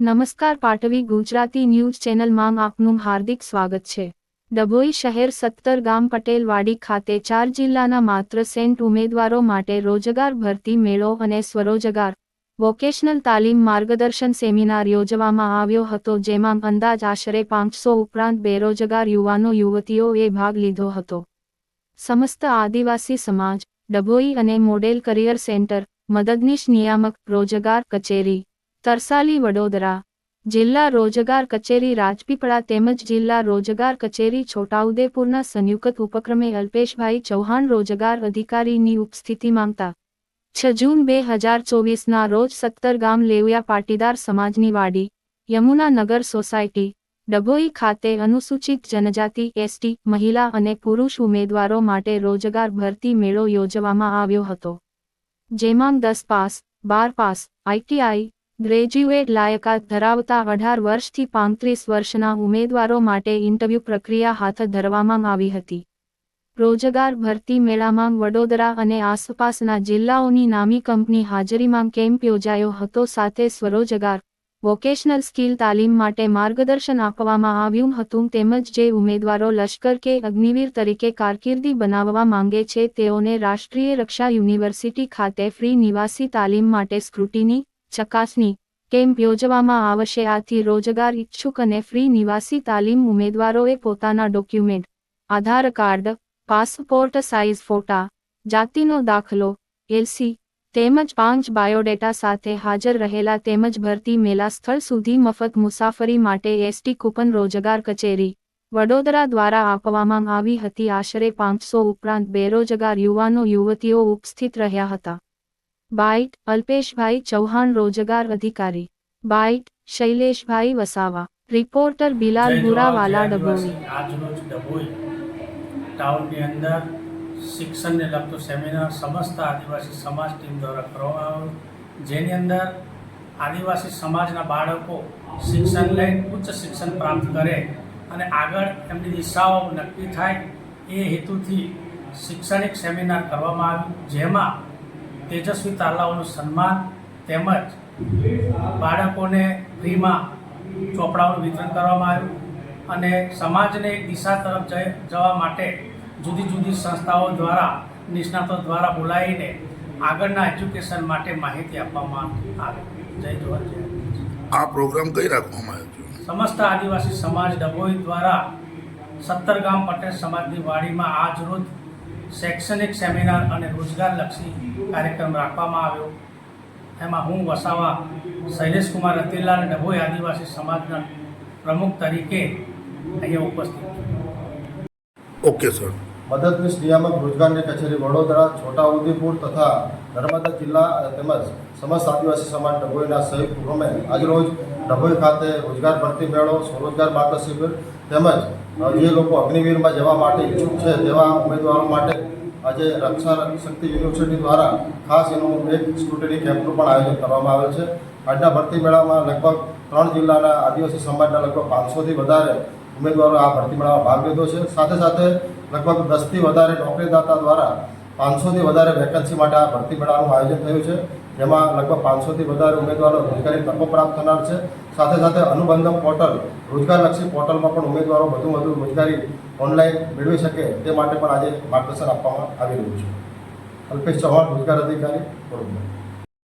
નમસ્કાર પાટવી ગુજરાતી ન્યૂઝ ચેનલમાં આપનું હાર્દિક સ્વાગત છે. ડભોઈ શહેર સત્તર ગામ પટેલવાડી ખાતે ચાર જિલ્લાના માત્ર સેન્ટ ઉમેદવારો માટે રોજગાર ભરતી મેળો અને સ્વરોજગાર વોકેશનલ તાલીમ માર્ગદર્શન સેમિનાર યોજવામાં આવ્યો હતો, જેમાં અંદાજ આશરે પાંચસો ઉપરાંત બેરોજગાર યુવાનો, યુવતીઓએ ભાગ લીધો હતો. સમસ્ત આદિવાસી સમાજ, ડભોઈ અને મોડેલ કરિયર સેન્ટર, મદદનીશ નિયામક, રોજગાર કચેરી તરસાલી વડોદરા, જિલ્લા રોજગાર કચેરી રાજપીપળા તેમજ જિલ્લા રોજગાર કચેરી છોટાઉદેપુરના સંયુક્ત ઉપક્રમે અલ્પેશભાઈ ચૌહાણ રોજગાર અધિકારીની ઉપસ્થિતિ માંગતા, છ જૂન બે હજાર ચોવીસના રોજ સત્તર ગામ લેવયા પાટીદાર સમાજની વાડી યમુનાનગર સોસાયટી, ડભોઈ ખાતે અનુસૂચિત જનજાતિ એસટી, મહિલા અને પુરુષ ઉમેદવારો માટે રોજગાર ભરતી મેળો યોજવામાં આવ્યો હતો, જેમાં દસ પાસ, બાર પાસ આઈટીઆઈ ગ્રેજ્યુએટ લાયકાત ધરાવતા અઢાર વર્ષથી પાંત્રીસ વર્ષના ઉમેદવારો માટે ઇન્ટરવ્યૂ પ્રક્રિયા હાથ ધરવામાં આવી હતી. રોજગાર ભરતી મેળામાં વડોદરા અને આસપાસના જિલ્લાઓની નામી કંપની હાજરીમાં કેમ્પ યોજાયો હતો. સાથે સ્વરોજગાર, વોકેશનલ સ્કિલ તાલીમ માટે માર્ગદર્શન આપવામાં આવ્યું હતું. તેમજ જે ઉમેદવારો લશ્કર કે અગ્નિવીર તરીકે કારકિર્દી બનાવવા માંગે છે, તેઓને રાષ્ટ્રીય રક્ષા યુનિવર્સિટી ખાતે ફ્રી નિવાસી તાલીમ માટે સ્ક્રુટીની ચકાસણી, કેમ્પ યોજવામાં આવશે. આથી રોજગાર ઇચ્છુક અને ફ્રી નિવાસી તાલીમ ઉમેદવારોએ પોતાના document, Aadhaar card, passport size ફોટા, જાતિનો દાખલો, એલસી, તેમજ પાંચ બાયોડેટા સાથે હાજર રહેલા તેમજ ભરતી મેલા સ્થળ સુધી મફત મુસાફરી માટે એસટી કૂપન રોજગાર કચેરી, વડોદરા દ્વારા આપવામાં આવી હતી. આશરે પાંચસો ઉપરાંત બેરોજગાર યુવાનો, યુવતીઓ ઉપસ્થિત રહ્યા હતા. બાઇટ અલ્પેશભાઈ ચૌહાણ રોજગાર અધિકારી. બાઇટ શૈલેષભાઈ વસાવા. રિપોર્ટર બિલાલ બુરાવાલા ડભોઈ. આજરોજ ડભોઈ ટાઉનની અંદર શિક્ષણને લગતો સેમિનાર સમસ્ત આદિવાસી સમાજ ટીમ દ્વારા કરવામાં આવ્યો જેની અંદર આદિવાસી સમાજના બાળકો શિક્ષણ લઈ ઉચ્ચ શિક્ષણ પ્રાપ્ત કરે અને આગળ એમની દિશાઓ નક્કી થાય એ હેતુથી શૈક્ષણિક સેમિનાર કરવામાં આવ્યું. જેમાં તેજસ્વી તાલાઓનું સન્માન તેમજ બાળકોને ફ્રીમાં ચોપડાઓનું વિતરણ કરવામાં આવ્યું અને સમાજને એક દિશા તરફ જવા માટે જુદી જુદી સંસ્થાઓ દ્વારા નિષ્ણાતો દ્વારા બોલાવીને આગળના એજ્યુકેશન માટે માહિતી આપવામાં આવે. જય જોહર જય આ પ્રોગ્રામ કઈ રાખવામાં આવ્યો સમસ્ત આદિવાસી સમાજ ડભોઈ દ્વારા સત્તર ગામ પટેલ સમાજની વાડીમાં આજ રોજ શૈક્ષણિક સેમિનાર અને રોજગારલક્ષી કાર્યક્રમ રાખવામાં આવ્યો. એમાં હું વસાવા શૈલેષકુમાર રતિલાલ ડભોઈ આદિવાસી સમાજના પ્રમુખ તરીકે અહીંયા ઉપસ્થિત ઓકે સર. મદદનીશ નિયામક રોજગારની કચેરી વડોદરા છોટાઉદેપુર તથા નર્મદા જિલ્લા તેમજ સમસ્ત આદિવાસી સમાજ ડભોઈના સંયુક્ત ઉપક્રમે આજરોજ ડભોઈ ખાતે રોજગાર ભરતી મેળો સ્વરોજગાર માર્ગ શિબિર તેમજ જે લોકો અગ્નિવીરમાં જવા માટે ઈચ્છુક છે તેવા ઉમેદવારો માટે આજે રક્ષા શક્તિ યુનિવર્સિટી દ્વારા ખાસ એનું એક સ્કૂટરી કેમ્પનું પણ આયોજન કરવામાં આવેલ છે. આજના ભરતી મેળામાં લગભગ ત્રણ જિલ્લાના આદિવાસી સમાજના લગભગ પાંચસોથી વધારે ઉમેદવારો આ ભરતી મેળામાં ભાગ લીધો છે. સાથે સાથે લગભગ દસથી વધારે નોકરીદાતા દ્વારા પાંચસોથી વધારે વેકન્સી માટે આ ભરતી મેળાનું આયોજન થયું છે. જેમાં લગભગ પાંચસોથી વધારે ઉમેદવારો રોજગારી તકો પ્રાપ્ત થનાર છે. સાથે સાથે અનુબંધમ પોર્ટલ, રોજગારલક્ષી પોર્ટલમાં પણ ઉમેદવારો વધુ વધુ રોજગારી ઓનલાઈન મેળવી શકે તે માટે પણ આજે માર્ગદર્શન આપવામાં આવી રહ્યું છે. અલ્પેશ ચૌહાણ, રોજગાર અધિકારી વડોદરા